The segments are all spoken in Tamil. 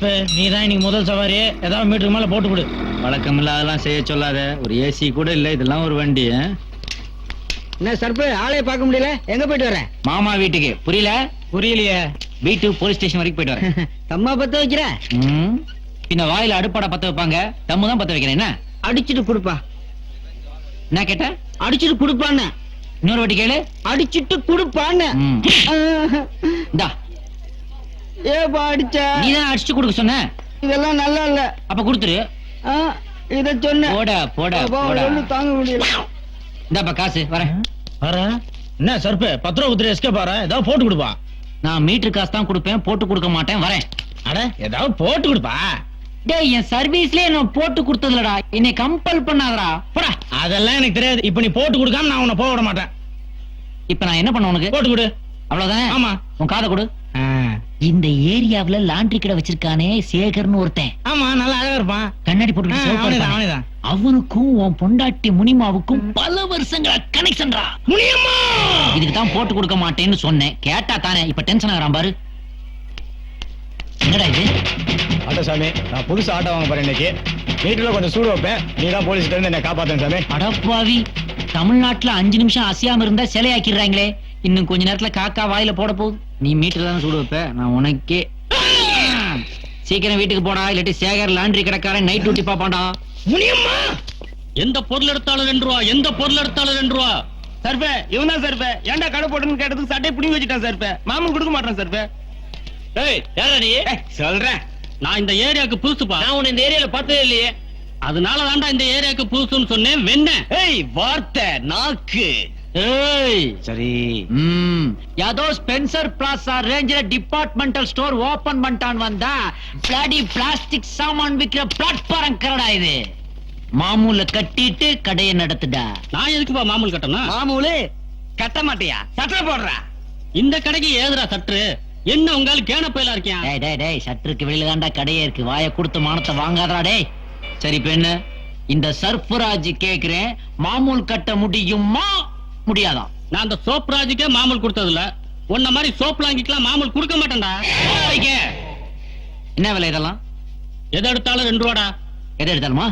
சர்ப்பு நீ தான் இன்னைக்கு முதல் சவாரி ஏதாவது மீட்டருக்கு மேல போட்டு கொடு. வழக்கம் இல்லாதெல்லாம் செய்ய சொல்லாத. ஒரு ஏசி கூட இல்ல இதெல்லாம் ஒரு வண்டி? என்ன சர்ப்பு ஆளைய பார்க்க முடியல? எங்க போயிட்டு வர? மாமா வீட்டுக்கு. புரியல? புரியலையே. வீட்டு போலீஸ் ஸ்டேஷன் வரைக்கும் போயிட்டு வரேன் தம்மா பத்த வைக்கிற. பின்ன வாயில அடுப்பாட பத்த வைப்பாங்க. தம்மு தான் பத்த வைக்கிறேன் என்ன? அடிச்சிட்டு குடுப்பா. என்ன கேட்ட? அடிச்சிட்டு குடுப்பான்னு. இன்னொரு வாட்டி கேளு. அடிச்சிட்டு குடுப்பான்னு. இந்தா. ஏப்பா அடிச்ச? நீ தான் அடிச்சு கொடுக்க சொன்ன? இதெல்லாம் நல்லா இல்ல அப்ப கொடுத்துரு. ஆ, இத சொன்ன போட போட தாங்க முடியல. இந்தாப்பா காசு வரேன். வர என்ன சர்ப்பு? பத்து ரூபா குத்துரு எஸ்கே பாரு. ஏதாவது போட்டு கொடுப்பா. நான் மீட்டர் காசு தான் கொடுப்பேன் போட்டு கொடுக்க மாட்டேன் வரேன். அட ஏதாவது போட்டு கொடுப்பா. டேய் என் சர்வீஸ்லயே நான் போட்டு கொடுத்ததுலடா. என்னை கம்பல் பண்ணாதடா. போடா. அதெல்லாம் எனக்கு தெரியாது. இப்ப நீ போட்டு கொடுக்காம நான் உன்னை போக விட மாட்டேன். இப்ப நான் என்ன பண்ண உனக்கு? போட்டு கொடு. அவ்வளவுதானே? ஆமா. உன் காதை கொடு. இந்த ஏரியாவுல லாண்டரி கடை வச்சிருக்கானே சேகர்னு ஒருத்தன். ஆமா நல்லா அழகா இருப்பான். கண்ணாடி போட்டு அவனுக்கும் உன் பொண்டாட்டி முனிமாவுக்கும் பல வருஷங்களா கனெக்ஷன்டா முனியம்மா! இதுக்கு தான் போட்டு கொடுக்க மாட்டேன்னு சொன்னேன். கேட்டா தானே இப்ப டென்ஷன் ஆகிறான் பாரு. என்னடா இது? ஆட்டோ சாமி நான் புதுசு ஆட்டோ வாங்க போறேன் இன்னைக்கு. வீட்டுல கொஞ்சம் சூடு வைப்பேன். நீ தான் போலீஸ்ல இருந்து என்ன காப்பாத்தேன் சாமி. அடப்பாவி. தமிழ்நாட்டுல அஞ்சு நிமிஷம் அசையாம இருந்தா சிலையாக்கிடுறாங்களே. இன்னும் கொஞ்ச நேரத்துல காக்கா வாயில போட போகுது. நீ மீட்டர் தானே சூடு வைப்ப? நான் உனக்கே சீக்கிரம் வீட்டுக்கு போடா இல்லாட்டி சேகர் லாண்டரி கடைக்காரன் நைட் டியூட்டி பாப்பான்டா முனியம்மா! எந்த பொருள் எடுத்தாலும் ரெண்டு ரூபா எந்த பொருள் எடுத்தாலும் ரெண்டு ரூபா. சர்பே இவன் தான் சர்பே ஏன்டா கடை போட்டுன்னு கேட்டதுக்கு சட்டையை பிடிங்கி வச்சுட்டான் சர்பே மாமன் கொடுக்க மாட்டான் சர்பே ஏய் யாரா நீ? சொல்றேன். நான் இந்த ஏரியாவுக்கு புதுசுப்பா. நான் உன்னை இந்த ஏரியால பார்த்ததே இல்லையே. அதனால தான்டா இந்த ஏரியாவுக்கு புதுசுன்னு சொன்னேன் வெண்ண ஏய் வார்த்தை நாக்கு. சரி. யாதோ ஸ்பென்சர் பிளாசா ரேஞ்சில டிபார்ட்மெண்டல் ஸ்டோர் ஓபன் பண்ணிட்டான் வந்தா பிளாடி பிளாஸ்டிக் சாமான் விக்கிற பிளாட்ஃபாரம் கரடா இது. மாமூல கட்டிட்டு கடையை நடத்துடா. நான் எதுக்குப்பா மாமூல் கட்டணும்? மாமூலு கட்ட மாட்டியா? சட்டை போடுறா. இந்த கடைக்கு ஏதுடா சற்று என்ன உங்கால கேன பயிலா இருக்கியா? டேய் டேய் டேய் சற்றுக்கு வெளியில தாண்டா கடையே இருக்கு. வாயை கொடுத்து மானத்தை வாங்காதடா டேய். சரி என்ன? இந்த சர்ஃபராஜ் கேக்குறேன். மாமூல் கட்ட முடியுமா? முடியாதா நான் அந்த சோப் ராஜுக்கே மாமூல் கொடுத்ததில்ல. உன்ன மாதிரி சோப் லாங்கிக்கலாம் மாமூல் கொடுக்க மாட்டேன்டா. என்ன விலை இதெல்லாம்? எதை எடுத்தாலும் ரெண்டு ரூபாடா. எதை எடுத்தாலுமா?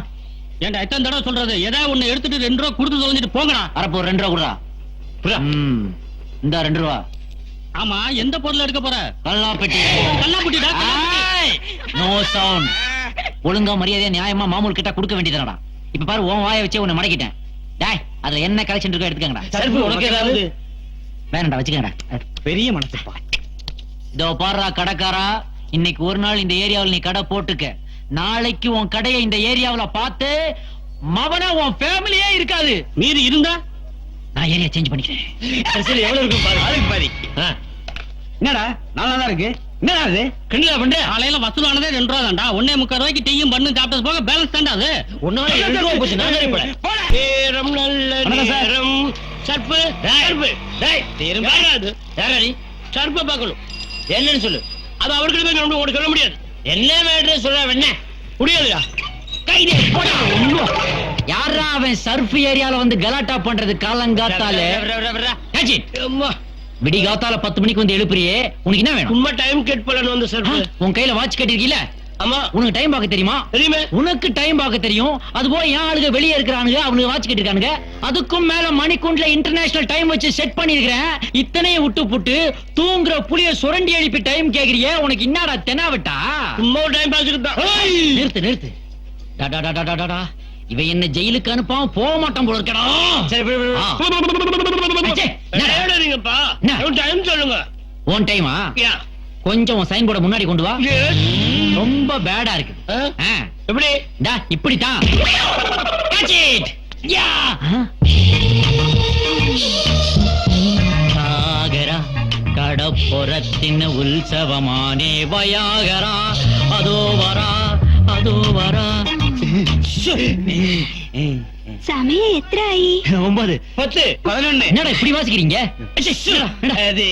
ஏன்டா எத்தனை தடவை சொல்றது? எதாவது ஒண்ணு எடுத்துட்டு ரெண்டு ரூபா கொடுத்து தொலைஞ்சிட்டு போங்கடா. அரப்போ ரெண்டு ரூபா கொடுடா. புரியா? இந்த ரெண்டு ரூபா. ஆமா எந்த பொருள் எடுக்க போற? கல்லாப்பெட்டி. கல்லாப்புட்டிடா நோ சவுண்ட் ஒழுங்கா மரியாதையா நியாயமா மாமூல் கிட்ட கொடுக்க வேண்டியதுடா இப்ப பாரு உன் வாயை வச்சே உன்னை மடக்கிட்டேன். டேய் அதுல என்ன கலெக்ஷன் இருக்கோ எடுத்துக்கங்கடா. சர்பு உனக்கு ஏதாவது வேணாம்டா வச்சுக்கங்கடா. பெரிய மனசுப்பா இதோ பாருடா கடைக்காரா இன்னைக்கு ஒரு நாள் இந்த ஏரியாவுல நீ கடை போட்டுக்க. நாளைக்கு உன் கடையை இந்த ஏரியாவுல பார்த்து மவன உன் ஃபேமிலியே இருக்காது. மீறி இருந்தா? நான் ஏரியா சேஞ்ச் பண்ணிக்கிறேன். எவ்வளவு இருக்கும் பாரு. பாதி. என்னடா நல்லா தான் இருக்கு. என்னடா அது கிண்டலா பண்ற? காலையில வசூலானதே ரெண்டு ரூபா தான்டா. ஒன்னே முக்கால் ரூபாய்க்கு டீயும் பண்ணு சாப்பிட்டது போக பேலன்ஸ் தான்டா அது. ஒன்னால ரெண்டு ரூபா போச்சு நான் சரி. போல நேரம் நல்ல வணக்கம் சார். நேரம். சர்ப்பு சர்பு டேய் திரும்ப யாராது யாராடி சர்ப்பை பார்க்கணும். என்னன்னு சொல்லு. அது அவர்கிட்ட போய் நம்ம உனக்கு சொல்ல முடியாது. என்ன மேட்ரு சொல்ல என்ன முடியாதுடா. யாரா அவன் சர்ஃப் ஏரியால வந்து கலாட்டா பண்றது காலங்காத்தால? ஏச்சி, விடி காத்தால பத்து மணிக்கு வந்து எழுப்புறியே உனக்கு என்ன வேணும்? சும்மா டைம் கேட் பண்ணணும் வந்து சர்ப்பு உன் கையில வாட்ச் கட்டிருக்கீல ஆமா. உனக்கு டைம் பார்க்க தெரியுமா? தெரியுமே. உனக்கு டைம் பார்க்க தெரியும். அது போல என் ஆளுங்க வெளியே இருக்கிறானுங்க அவனுக்கு வாட்ச் கட்டிருக்கானுங்க. அதுக்கும் மேல மணிக்குண்டுல இன்டர்நேஷனல் டைம் வச்சு செட் பண்ணிருக்கிறேன். இத்தனையும் விட்டு புட்டு தூங்குற புளிய சுரண்டி எழுப்பி டைம் கேக்குறியே உனக்கு என்னடா தெனாவட்டா? சும்மா டைம் தான் நிறுத்து நிறுத்து. டா, டா, டா, டா, டா. இவன் என்ன ஜெயிலுக்கு அனுப்பாம போக மாட்டான் போல இருக்கடா. சொல்லுங்க. உன் டைமா கொஞ்சம் சைன் போர்டை முன்னாடி கொண்டு வா. ரொம்ப பேடா இருக்கு. எப்படி? டா இப்படித்தான்! சாகரா கடப்புறத்தின் உற்சவமானே வயாகரா. அதோ வரா அதோ வரா. சமயம் எத்தனை ஆயி ஒன்பது பத்து பதினொன்னு என்னடா இப்படி வாசிக்கிறீங்க அது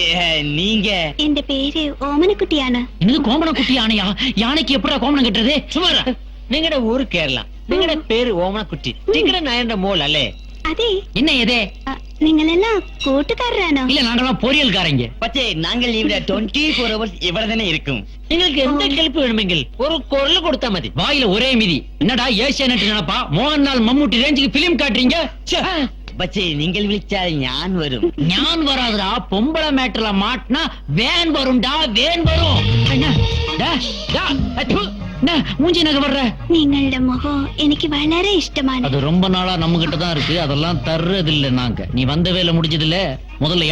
நீங்க இந்த பேரு ஓமனக்குட்டி யானை என்னது கோமனக்குட்டி யானையா யானைக்கு எப்படா கோமனம் கட்டுறது சுமாரா நீங்கட ஊரு கேரளா நீங்கட பேரு ஓமனக்குட்டி நீங்கட நான் மோல் அல்லே அதே என்ன எதே நீங்கள் எல்லாம் கூட்டுக்காரரானோ? இல்ல நாங்கெல்லாம் பொரியல்காரங்க பச்சே நாங்கள் இவிட டுவெண்ட்டி ஃபோர் ஹவர்ஸ் இவ்வளவுதானே இருக்கும். எங்களுக்கு எந்த கெல்ப்பு வேணுமெங்கள் ஒரு குரல் கொடுத்தா மதி. வாயில ஒரே மிதி. என்னடா ஏசியா நட்டு நினைப்பா? மோகன் நாள் மம்முட்டி ரேஞ்சுக்கு பிலிம் காட்டுறீங்க? ச்சே. பச்சே நீங்கள் விழிச்சால் ஞான் வரும். ஞான் வராதுடா. பொம்பளை மேட்டர்ல மாட்டினா வேன் வரும்டா வேன் வரும். அண்ணா, டா, டா, அச்சு. என்ன? மூஞ்சி நகை வர்ற நீங்களோட நம்ம கிட்ட இருக்கு. அதெல்லாம் தர்றது இல்ல நாங்க. நீ வந்த வேலை முடிஞ்சது முதல்ல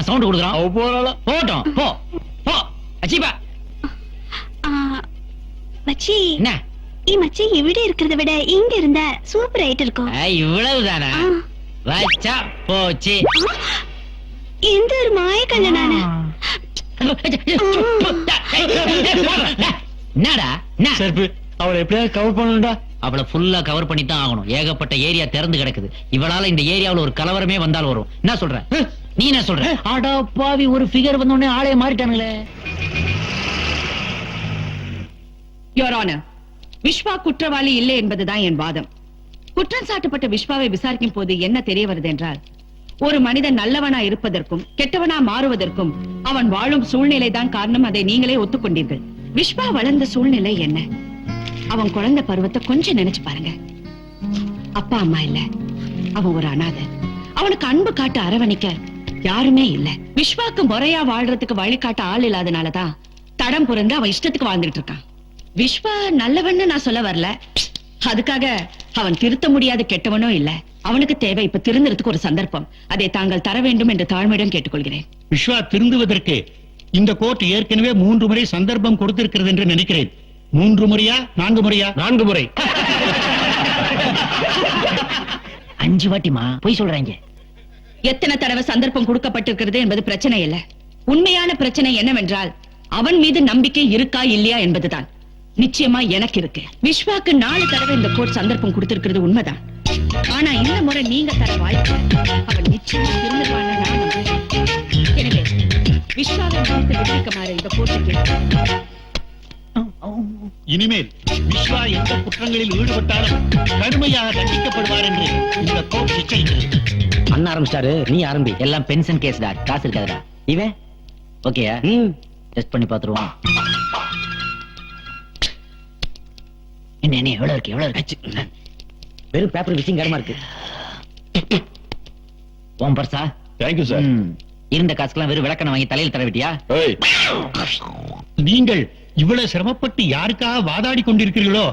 சவுண்ட் மச்சி. என்ன? ஏ மச்சி இவிட இருக்கிறத விட இங்க இருந்தா சூப்பர் ஆயிட்டு வச்சா போச்சு. எந்த ஒரு மாய கல்யாணம் என்னடா? என்ன? செருப்பு அவளை எப்படியாவது கவர் பண்ணணும்டா. அவளை ஃபுல்லா கவர் பண்ணி தான் ஆகணும். ஏகப்பட்ட ஏரியா திறந்து கிடக்குது. இவளால இந்த ஏரியாவுல ஒரு கலவரமே வந்தால் வரும். என்ன சொல்ற? நீ என்ன சொல்ற? ஆடா பாவி ஒரு ஃபிகர் வந்த உடனே ஆளே மாறிட்டானுங்களே. யோர் ஆனர் விஸ்வா குற்றவாளி இல்லை என்பதுதான் என் வாதம். குற்றம் சாட்டப்பட்ட விஸ்வாவை விசாரிக்கும் போது என்ன தெரிய வருது என்றால் ஒரு மனிதன் நல்லவனா இருப்பதற்கும் கெட்டவனா மாறுவதற்கும் அவன் வாழும் சூழ்நிலை தான் காரணம். அதை நீங்களே ஒத்துக்கொண்டீர்கள். விஸ்வா வளர்ந்த சூழ்நிலை என்ன? அவன் குழந்தை பருவத்தை கொஞ்சம் நினைச்சு பாருங்க. அப்பா அம்மா இல்ல. அவன் ஒரு அனாதை. அவனுக்கு அன்பு காட்ட அரவணைக்க யாருமே இல்ல. விஸ்வாக்கு முறையா வாழ்றதுக்கு வழிகாட்ட ஆள் இல்லாதனாலதான் தடம் புரந்து அவன் இஷ்டத்துக்கு வாழ்ந்துட்டு இருக்கான். விஸ்வா நல்லவன்னு நான் சொல்ல வரல. அதுக்காக அவன் திருத்த முடியாத கெட்டவனோ இல்ல. அவனுக்கு தேவை இப்ப திருந்துறதுக்கு ஒரு சந்தர்ப்பம். அதை தாங்கள் தர வேண்டும் என்று தாழ்மையிடம் கேட்டுக்கொள்கிறேன். விஸ்வா திருந்துவதற்கு இந்த கோர்ட் ஏற்கனவே மூன்று முறை சந்தர்ப்பம் கொடுத்திருக்கிறது என்று நினைக்கிறேன். மூன்று முறையா நான்கு முறையா? நான்கு முறை. அஞ்சு வாட்டிமா போய் சொல்றாங்க. எத்தனை தடவை சந்தர்ப்பம் கொடுக்கப்பட்டிருக்கிறது என்பது பிரச்சனை இல்ல. உண்மையான பிரச்சனை என்னவென்றால் அவன் மீது நம்பிக்கை இருக்கா இல்லையா என்பதுதான். நிச்சயமா எனக்கு இருக்கு. விஸ்வாக்கு நாலு தடவை இந்த கோர்ட் சந்தர்ப்பம் கொடுத்திருக்கிறது உண்மைதான். ஆனா இந்த முறை நீங்க தர வாய்ப்பு அவன் நிச்சயமா நம்புறேன். எனவே விஸ்வாவை மன்னித்து விடுவிக்குமாறு இந்த கோர்ட்டுக்கு இனிமேல் விஸ்வா எந்த குற்றங்களில் ஈடுபட்டாலும் கடுமையாக தண்டிக்கப்படுவார் என்று இந்த கோர்ட் நிச்சயிக்கிறது அண்ணா ஆரம்பிச்சிட்டாரு. நீ ஆரம்பி. எல்லாம் பென்ஷன் கேஸ்டா காசு இருக்காதுடா. இவன்? ஓகேயா டெஸ்ட் பண்ணி பாத்துருவோம் என்ன என்ன எவ்வளவு இருக்கு எவ்வளவு இருக்கு? வெறும் பேப்பர் விஷயம் இருக்கு. உன் பர்சா. Thank you sir. இருந்த காசுக்கெல்லாம் வெறும் விளக்கணை வாங்கி தலையில் தர விட்டியா? ஏய். நீங்கள் இவ்வளவு சிரமப்பட்டு யாருக்காக வாதாடி கொண்டிருக்கிறீர்களோ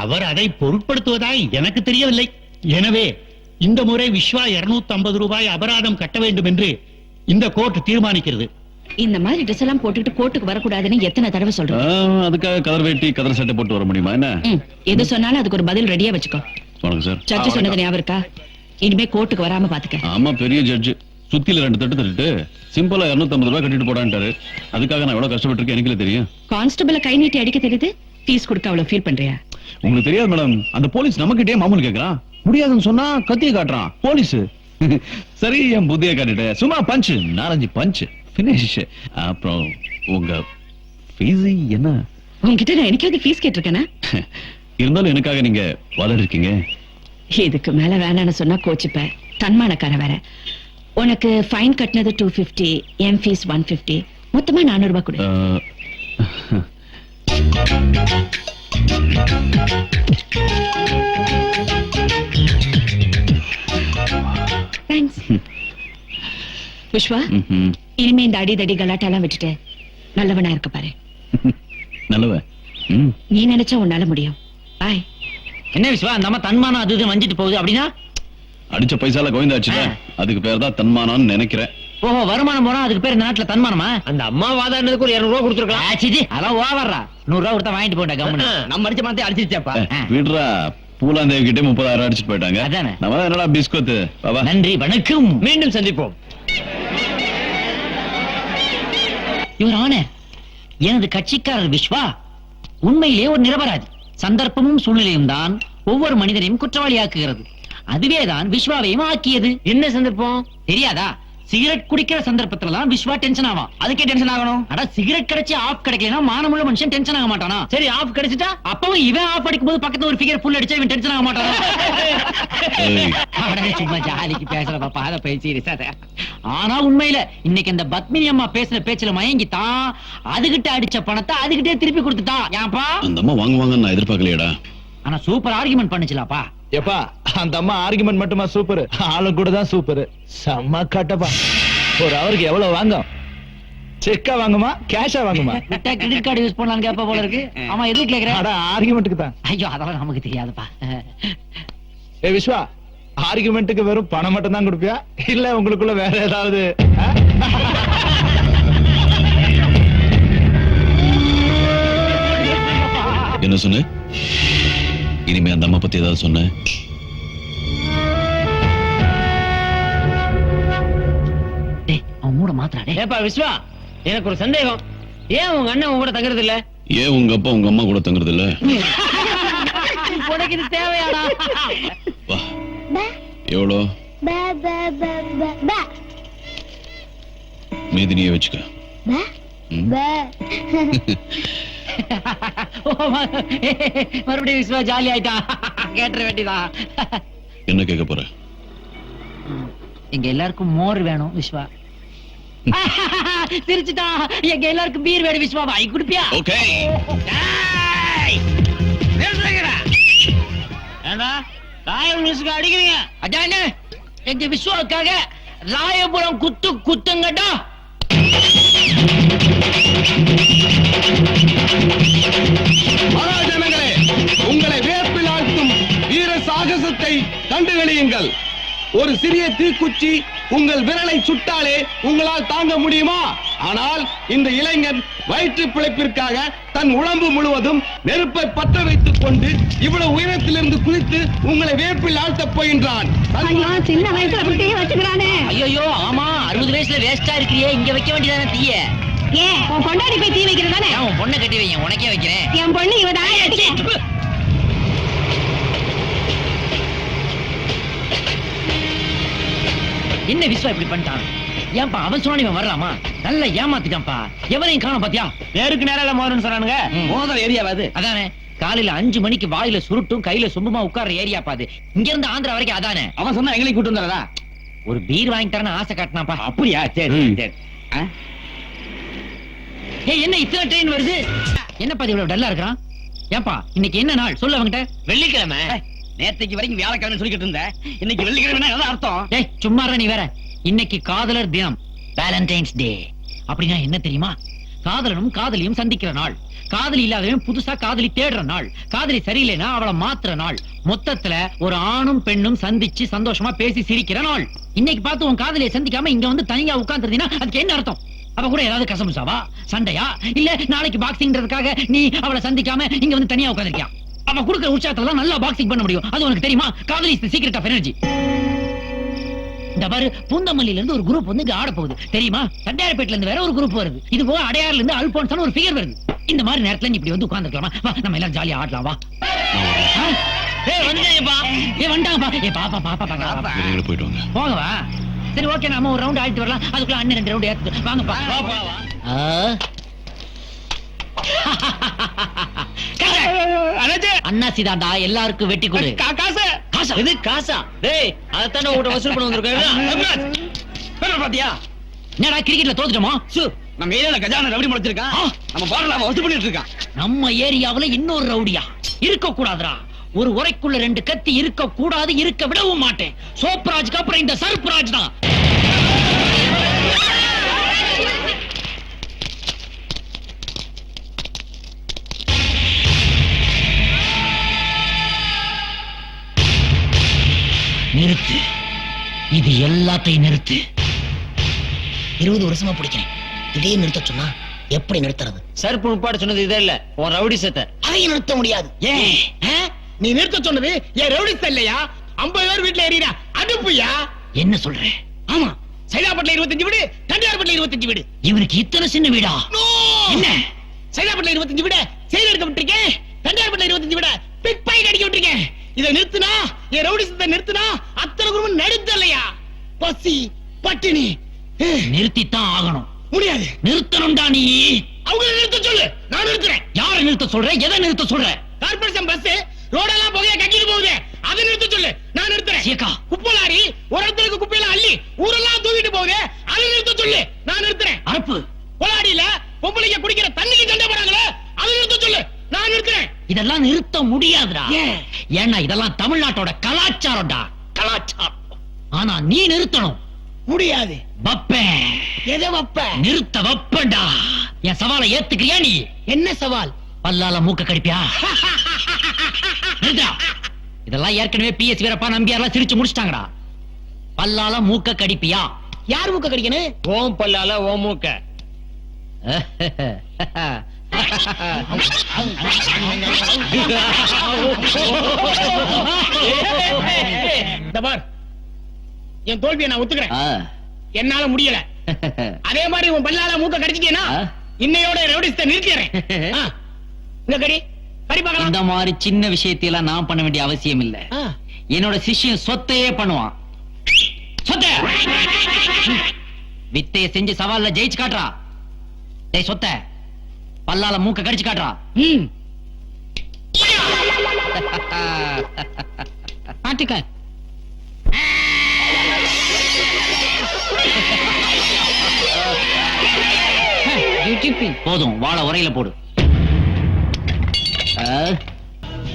அவர் அதை பொருட்படுத்துவதாய் எனக்கு தெரியவில்லை. எனவே இந்த முறை விஸ்வா 250 ஐம்பது ரூபாய் அபராதம் கட்ட வேண்டும் என்று இந்த கோர்ட் தீர்மானிக்கிறது. இந்த மாதிரி ட்ரெஸ் எல்லாம் போட்டுட்டு கோர்ட்டுக்கு வரக்கூடாதுன்னு எத்தனை தடவை சொல்றோம்? அதுக்காக கதர் வேட்டி கதர் சட்டை போட்டு வர முடியுமா? என்ன? எது சொன்னாலும் அதுக்கு ஒரு பதில் ரெடியா வச்சுக்கோ. வணக்கம் சார். சர்ச்சை சொன்னது ஞாபகம் இருக்கா? இனிமே கோர்ட்டுக்கு வராம பாத்துக்க. ஆமா பெரிய ஜட்ஜ் சுத்தில ரெண்டு தட்டு தட்டுட்டு சிம்பிளா 250 ரூபாய் கட்டிட்டு போடான்ட்டாரு. அதுக்காக நான் எவ்வளவு கஷ்டப்பட்டிருக்கேன் எனக்குல தெரியும். கான்ஸ்டபிள கை நீட்டி அடிக்க தெரியுது. ஃபீஸ் கொடுக்க அவ்வளவு ஃபீல் பண்றியா? உங்களுக்கு தெரியாது மேடம் அந்த போலீஸ் நம்மகிட்டயே மாமூல் கேக்குறான் முடியாதுன்னு சொன்னா கத்திய காட்டுறான். போலீஸ் சரி என் புத்திய காட்டிட்டேன் சும்மா பஞ்ச் நாலஞ்சு பஞ்ச் பினிஷ் அப்புறம் உங்க ஃபீஸ் என்ன? உன்கிட்ட நான் எனக்காவது ஃபீஸ் கேட்டிருக்கேனா? இருந்தாலும் எனக்காக நீங்க வாதாடி இருக்கீங்க இதுக்கு மேல வேணாம்னு சொன்னா கோச்சுப்ப. தன்மானக்கார வேற. உனக்கு ஃபைன் கட்டினது டூ பிப்டி என் ஃபீஸ் ஒன் பிப்டி மொத்தமா நானூறு ரூபாய் கொடு. தேங்க்ஸ் விஸ்வா. இனிமே இந்த அடி தடி கலாட்டெல்லாம் விட்டுட்டு நல்லவனா இருக்க பாரு. நல்லவ ம். நீ நினைச்சா உன்னால முடியும். பாய். என்ன விஸ்வா அந்த அம்மா தன்மானம் அது இது வஞ்சிட்டு போகுது அப்படின்னா? அடிச்ச பைசால கோவிந்தாச்சுல அதுக்கு பேர் தான் தன்மானான்னு நினைக்கிறேன். ஓஹோ வருமானம் போனா அதுக்கு பேர் இந்த நாட்டுல தன்மானமா? அந்த அம்மா வாதாடுனதுக்கு ஒரு 200 ரூபா கொடுத்துருக்கலாம் ஆச்சிஜி அதெல்லாம் ஓவர்றா நூறு ரூபா கொடுத்தா வாங்கிட்டு போட்டா கம்முன்னு. நம்ம அடிச்ச மாத்தே அடிச்சிருச்சாப்பா? விடுறா. பூலாந்தேவி கிட்டே முப்பதாயிரம் அடிச்சுட்டு போயிட்டாங்க. அதானே. நம்ம என்னடா பிஸ்கோத்து? பாபா நன்றி வணக்கம். மீண்டும் சந்திப்போம். இவர் ஆனர் எனது கட்சிக்காரர் விஸ்வா உண்மையிலே ஒரு நிரபராதி. சந்தர்ப்பமும் சூழ்நிலையும் தான் ஒவ்வொரு மனிதனையும் குற்றவாளியாக்குகிறது. அதுவேதான் விஸ்வாவையும் ஆக்கியது. என்ன சந்தர்ப்பம்? தெரியாதா? சிகரெட் குடிக்கிற சந்தர்ப்பத்துல தான் விஸ்வா டென்ஷன் ஆவான். அதுக்கே டென்ஷன் ஆகணும். அட சிகரெட் கிடைச்சி ஆஃப் கிடைக்கலனா மானமுள்ள மனுஷன் டென்ஷன் ஆக மாட்டானா? சரி ஆஃப் கிடைச்சிட்டா அப்பவும் இவன் ஆஃப் அடிக்கும் போது பக்கத்துல ஒரு ஃபிகர் ஃபுல் அடிச்சா இவன் டென்ஷன் ஆக மாட்டானா? சும்மா ஜாலிக்கு பேசுற பாப்பா அத பேசி. ஆனா உண்மையில இன்னைக்கு இந்த பத்மினி அம்மா பேசுற பேச்சுல மயங்கித்தான். அதுகிட்ட அடிச்ச பணத்தை அதுகிட்டே திருப்பி கொடுத்துட்டா ஏன்பா? அந்த அம்மா வாங்குவாங்கன்னு நான் எதிர்பார்க்கலையேடா. ஆனா சூப்பர் ஆர்குமெண்ட் பண்ணுச்சுலாப்பா. எப்பா அந்த அம்மா ஆர்குமெண்ட் மட்டுமா சூப்பர் ஆளு கூட தான் சூப்பர் செம்ம கட்டப்பா. ஒரு அவருக்கு எவ்வளவு வாங்கும்? செக்கா வாங்குமா? கேஷா வாங்குமா? விட்டா கிரெடிட் கார்டு யூஸ் பண்ணலாம் கேப்ப போல இருக்கு. ஆமா எதுக்கு கேக்குற? அட ஆர்குமெண்ட்டுக்கு தான். ஐயோ அதெல்லாம் நமக்கு தெரியாதுப்பா. ஏ விஸ்வா ஆர்குமெண்ட்டுக்கு வெறும் பணம் மட்டும் தான் கொடுப்பியா? இல்ல உங்களுக்குள்ள வேற ஏதாவது? என்ன சொன்ன? இனிமே அந்த அம்மா பத்தி ஏதாவது சொன்ன டேய் அவன் மூட மாத்திரா டேய் ஏப்பா விஸ்வா எனக்கு ஒரு சந்தேகம். ஏன் உங்க அண்ணன் உங்க கூட தங்குறது இல்ல ஏன் உங்க அப்பா உங்க அம்மா கூட தங்குறது இல்ல உனக்கு இது தேவையாடா. வா. எவ்வளோ? ப ப ப ப ப. மீதினியே வச்சுக்க. மறுபடியும் விஸ்வா ஜாலி ஆயிட்டான் கேட்டுற வேண்டியதான் என்ன கேட்க போற? எங்க எல்லாருக்கும் மோர் வேணும் விஸ்வா. சிரிச்சுட்டா எங்க எல்லாருக்கும் பீர் வேணும் விஸ்வா. வாங்கி குடுப்பியா? ஓகே. ஏண்டா ராயல் மியூசிக் அடிக்கிறீங்க? அதானே எங்க விஸ்வாவுக்காக ராயபுரம் குத்து குத்துங்கடா. சாகசத்தை கண்டுகளியுங்கள். ஒரு சிறிய தீக்குச்சி உங்கள் விரலை சுட்டாலே உங்களால் தாங்க முடியுமா? ஆனால் இந்த இளைஞன் வயிற்று பிழைப்பிற்காக தன் உடம்பு முழுவதும் நெருப்பை பற்ற வைத்துக் கொண்டு இவ்வளவு உயரத்திலிருந்து குதித்து உங்களை வேப்பில் ஆழ்த்தப் போகின்றான். ஐயோ சின்ன வயசுல அப்படி வச்சுக்கிறானே. ஐயோ ஆமா அறுபது வயசுல வேஸ்டா இருக்கிறியே இங்க வைக்க வேண்டியதானே தீய? ஏன் உன் பொண்டாடி போய் தீ வைக்கிறது தானே? ஏன் உன் பொண்ணை கட்டி வைங்க உனக்கே வைக்கிறேன். என் பொண்ணு இவதான் என்ன விஸ்வா இப்படி பண்ணிட்டான்? ஏன்பா அவன் சொன்னா இவன் வரலாமா நல்லா ஏமாத்திட்டான்ப்பா. எவனையும் காணோம் பாத்தியா? நேருக்கு நேரம் மோதல்னு சொன்னானுங்க. மோதல் ஏரியாவாது அதானே. காலையில அஞ்சு மணிக்கு வாயில சுருட்டும் கையில சொம்புமா உட்கார்ற ஏரியா பாது இங்க இருந்து ஆந்திரா வரைக்கும் அதானே? அவன் சொன்னா எங்களையும் கூட்டு வந்துடுறதா ஒரு பீர் வாங்கி தரேன்னு ஆசை காட்டினாப்பா அப்படியா? சரி. சரி? ஏய் என்ன இத்தனை ட்ரெயின் வருது? என்னப்பா இவ்வளவு டல்லா இருக்கிறான்? ஏன்பா இன்னைக்கு என்ன நாள்? சொல்ல அவங்கிட்ட வெள்ளிக்கிழமை. நேத்தைக்கு வரைக்கும் வியாழக்கிழமை சொல்லிக்கிட்டு இருந்த. இன்னைக்கு வெள்ளிக்கிழமை அர்த்தம்? டேய் சும்மா நீ வேற. இன்னைக்கு காதலர் தினம். வேலண்டைன்ஸ் டே அப்படின்னா என்ன தெரியுமா? காதலனும் காதலியும் சந்திக்கிற நாள். காதலி இல்லாதவன் புதுசா காதலி தேடுற நாள். காதலி சரியில்லைன்னா அவளை மாத்துற நாள். மொத்தத்துல ஒரு ஆணும் பெண்ணும் சந்திச்சு சந்தோஷமா பேசி சிரிக்கிற நாள். இன்னைக்கு பார்த்து உன் காதலியை சந்திக்காம இங்க வந்து தனியா உட்கார்ந்துருந்தீங்கன்னா அதுக்கு என்ன அர்த்தம்? அவ கூட ஏதாவது கசமுசாவா? சண்டையா? இல்ல நாளைக்கு பாக்ஸிங்றதுக்காக நீ அவளை சந்திக்காம இங்க வந்து தனியா உட்காந்துருக்கியா அவ கொடுக்குற உற்சாகத்துல தான் நல்லா பாக்ஸிங் பண்ண முடியும். அது உனக்கு தெரியுமா? காதலி சீக்கிரட் ஆஃப் எனர்ஜி இந்த பாரு பூந்தமல்லியில இருந்து ஒரு குரூப் வந்து இங்க ஆட போகுது தெரியுமா? தண்டையார்பேட்ல இருந்து வேற ஒரு குரூப் வருது. இது போக அடையாறுல இருந்து அல்போன்ஸ் ஒரு ஃபிகர் வருது. இந்த மாதிரி நேரத்துல நீ இப்படி வந்து உட்கார்ந்துக்கலாமா வா நம்ம எல்லாரும் ஜாலியா ஆடலாம் வா? ஏய் வந்துட்டேப்பா ஏய் வந்துட்டாங்கப்பா ஏய் பாப்பா பாப்பா பாப்பா வெளியில போயிட்டு வாங்க போங்க வா சரி ஓகே நாம ஒரு ரவுண்ட் ஆடிட்டு வரலாம். அதுக்குள்ள அண்ணன் ரெண்டு ரவுண்ட் ஏத்து வாங்கப்பா. ஆ. அண்ணாசி தாண்டா எல்லாருக்கும் வெட்டி கொடு. காசு. காசா இது காசா. டேய் அதைத்தானே வசூல் பண்ண பாத்தியா? என்னடா கிரிக்கெட்ல தோத்துட்டோமா? சு. நம்ம ஏரியால கஜான ரவுடி முளைச்சிருக்கான். நம்ம அவன் வசூல் பண்ணிட்டு இருக்கான். நம்ம ஏரியாவுல இன்னொரு ரவுடியா. இருக்க கூடாதுடா ஒரு உரைக்குள்ள ரெண்டு கத்தி இருக்க கூடாது இருக்க விடவும் மாட்டேன். சோப்ராஜ்க்கு அப்புறம் இந்த சர்ப்ராஜ் தான் நிறுத்து. இது எல்லாத்தையும் நிறுத்து. இருபது வருஷமா பிடிக்கிறேன். திடீர்னு நிறுத்த சொன்னா எப்படி நிறுத்துறது? சருப்பு முப்பாடு சொன்னது இதே இல்ல. உன் ரவுடி சத்த. அதையும் நிறுத்த முடியாது. ஏன்? நீ நிறுத்த சொன்னது ஏன் ரவுடிஸ் இல்லையா? ஐம்பது பேர் வீட்டுல ஏறினா அனுப்புயா என்ன சொல்ற? ஆமா. சைதாப்பட்டில இருபத்தஞ்சு வீடு தண்டியார்பட்டில இருபத்தஞ்சு வீடு. இவனுக்கு இத்தனை சின்ன வீடா? என்ன? சைதாப்பட்டில இருபத்தஞ்சு வீட செயல் எடுக்க விட்டுருக்கேன் தண்டியார்பட்டில இருபத்தஞ்சு வீட பிக் பாயிண்ட் அடிக்க விட்டுருக்கேன் இதை நிறுத்துனா? என் ரவுடிசத்தை நிறுத்துனா? அத்தனை குடும்பம் நடுத்தலையா பசி பட்டினி. நிறுத்தித்தான் ஆகணும். முடியாது. நிறுத்தணும்டா நீ. அவங்கள நிறுத்த சொல்லு. நான் நிறுத்துறேன். யாரை நிறுத்த சொல்ற? எதை நிறுத்த சொல்ற? கார்பரேஷன் பஸ் ரோடெல்லாம் புகைய கட்டிட்டு போகுது. அதை நிறுத்த சொல்லு. நான் நிறுத்துறேன். சீக்கா. குப்பை லாரி ஒரு இடத்துல குப்பையெல்லாம் அள்ளி ஊரெல்லாம் தூக்கிட்டு போகுது. அதை நிறுத்த சொல்லு. நான் நிறுத்துறேன். அரப்பு பொலாடியில பொம்பளைங்க குடிக்கிற தண்ணிக்கு சண்டை போறாங்களே அதை நிறுத்த சொல்லு. நான் நிறுத்துறேன் இதெல்லாம் நிறுத்த முடியாதுடா. ஏன்? ஏன்னா இதெல்லாம் தமிழ்நாட்டோட கலாச்சாரம்டா. கலாச்சாரம். ஆனா நீ நிறுத்தணும். முடியாது. வப்பேன் எதை வப்ப? நிறுத்த வப்பேன்டா. என் சவாலை ஏத்துக்கிறியா நீ? என்ன சவால்? பல்லால மூக்க கடிப்பியா. இதெல்லாம் ஏற்கனவே பிஎஸ் வீரப்பா நம்பியார்லாம் சிரிச்சு முடிச்சிட்டாங்கடா. பல்லால மூக்க கடிப்பியா? யார் மூக்க கடிக்கணும்? ஓம் பல்லால ஓ மூக்க. என் தோல்வியை நான் ஒத்துக்கிறேன். என்னால முடியல. அதே மாதிரி உன் பல்லால மூக்க கடிச்சிட்டேனா. இன்னையோட ரவுடிஸ்ட நிறுத்திடுறேன். கடி. கடி இந்த இந்த மாதிரி சின்ன விஷயத்தையெல்லாம் நான் பண்ண வேண்டிய அவசியம் இல்ல. என்னோட சிஷ்யன் சொத்தையே பண்ணுவான். சொத்த. வித்தைய செஞ்சு சவால்ல ஜெயிச்சு காட்டுறா. டேய் சொத்த. பல்லால மூக்க கடிச்சு காட்டுறா. ம். பாத்துக்க போதும் வாழ உரையில போடு.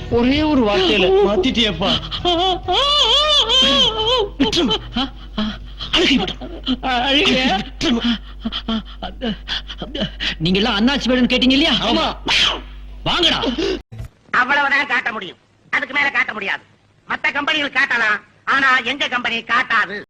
ஒரே ஒரு வார்த்தையில மாத்திட்டியப்பா. நீங்க எல்லாம் அண்ணாச்சி வேணும்னு கேட்டீங்க இல்லையா? ஆமா. வாங்கடா. அவ்வளவுதான் காட்ட முடியும். அதுக்கு மேல காட்ட முடியாது. மத்த கம்பெனிகள் காட்டலாம். ஆனா எங்க கம்பெனி காட்டாது?